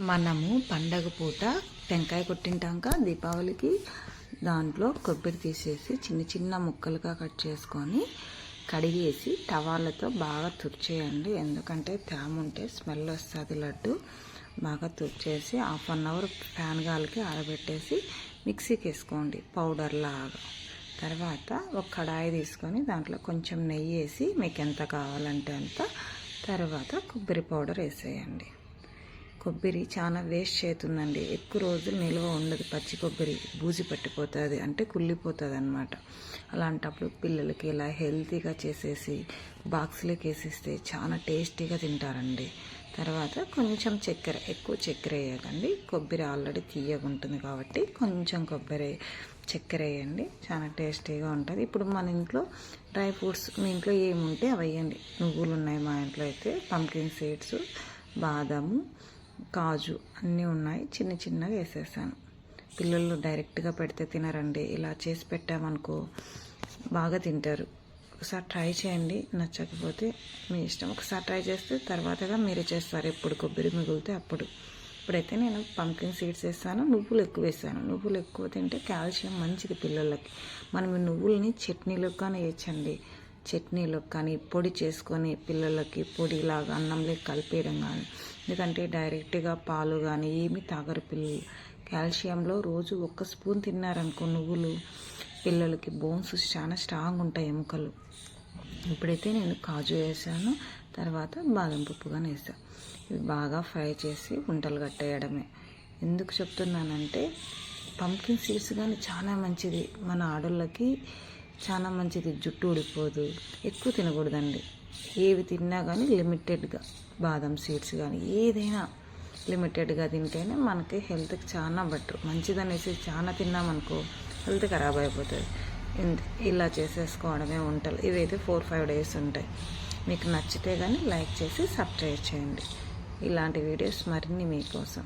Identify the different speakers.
Speaker 1: మనము పండగ పూట టెంకాయ కొట్టింటాక దీపావళికి దాంట్లో కొబ్బరి తీసేసి చిన్న చిన్న ముక్కలుగా కట్ చేసుకొని కడిగేసి టవాళ్ళతో బాగా తుడిచేయండి. ఎందుకంటే తేమ ఉంటే స్మెల్ వస్తుంది లడ్డు. బాగా తుడిచేసి హాఫ్ అన్ అవర్ ఫ్యాన్ గాలికి ఆరబెట్టేసి మిక్సీకి వేసుకోండి పౌడర్ లాగా. తర్వాత ఒక కడాయి తీసుకొని దాంట్లో కొంచెం నెయ్యి వేసి మీకు ఎంత కావాలంటే అంత తర్వాత కొబ్బరి పౌడర్ వేసేయండి. కొబ్బరి చాలా వేస్ట్ చేతుందండి. ఎక్కువ రోజులు నిల్వ ఉండదు. పచ్చి కొబ్బరి బూజి పట్టిపోతుంది అంటే కుళ్ళిపోతుంది అనమాట అలాంటప్పుడు పిల్లలకి ఇలా హెల్తీగా చేసేసి బాక్స్లోకి వేసిస్తే చాలా టేస్టీగా తింటారండి. తర్వాత కొంచెం చక్కెర ఎక్కువ చక్కెర వేయకండి. కొబ్బరి ఆల్రెడీ తీయగా ఉంటుంది కాబట్టి కొంచెం కొబ్బరి చక్కెర వేయండి. చాలా టేస్టీగా ఉంటుంది. ఇప్పుడు మన ఇంట్లో డ్రై ఫ్రూట్స్ మీ ఇంట్లో ఏముంటే అవి వేయండి. నువ్వులు ఉన్నాయి మా ఇంట్లో అయితే పంకిన్ సీడ్స్ బాదాము కాజు అన్నీ ఉన్నాయి. చిన్న చిన్నగా వేసేసాను. పిల్లలు డైరెక్ట్గా పెడితే తినరండి. ఇలా చేసి పెట్టామనుకో బాగా తింటారు. ఒకసారి ట్రై చేయండి. నచ్చకపోతే మీ ఇష్టం. ఒకసారి ట్రై చేస్తే తర్వాతగా మీరే చేస్తారు. ఎప్పుడు కొబ్బరి మిగులితే అప్పుడు. ఇప్పుడైతే నేను పంకిన్ సీడ్స్ వేస్తాను నువ్వులు ఎక్కువ వేసాను. నువ్వులు ఎక్కువ తింటే కాల్షియం మంచిది పిల్లలకి. మనం నువ్వులని నువ్వుల్ని చట్నీలో కానీ వేయచ్చండి. చట్నీలో కానీ పొడి చేసుకొని పిల్లలకి పొడిలాగా అన్నంలో కలిపేయడం కానీ ఎందుకంటే డైరెక్ట్గా పాలు కానీ ఏమి తాగరు పిల్లలు. కాల్షియంలో రోజు ఒక్క స్పూన్ తిన్నారనుకో నువ్వులు పిల్లలకి బోన్స్ చాలా స్ట్రాంగ్ ఉంటాయి ఎముకలు ఇప్పుడైతే నేను కాజు వేసాను తర్వాత బాదం పప్పు కానీ వేసాను ఇవి బాగా ఫ్రై చేసి వంటలు కట్టేయడమే. ఎందుకు చెప్తున్నానంటే పంకిన్ సీడ్స్ కానీ చాలా మంచిది. మన ఆడోళ్ళకి చాలా మంచిది. జుట్టు ఊడిపోదు. ఎక్కువ తినకూడదండి. ఏవి తిన్నా కానీ లిమిటెడ్గా బాదం సీడ్స్ కానీ ఏదైనా లిమిటెడ్గా తింటేనే మనకి హెల్త్కి చాలా బెటర్. మంచిదనేసి చాలా తిన్నామనుకో హెల్త్ ఖరాబ్ అయిపోతుంది. ఇలా చేసేసుకోవడమే వంటలు. ఇవైతే ఫోర్ ఫైవ్ డేస్ ఉంటాయి. మీకు నచ్చితే కానీ లైక్ చేసి సబ్స్క్రైబ్ చేయండి. ఇలాంటి వీడియోస్ మరిన్ని మీకోసం.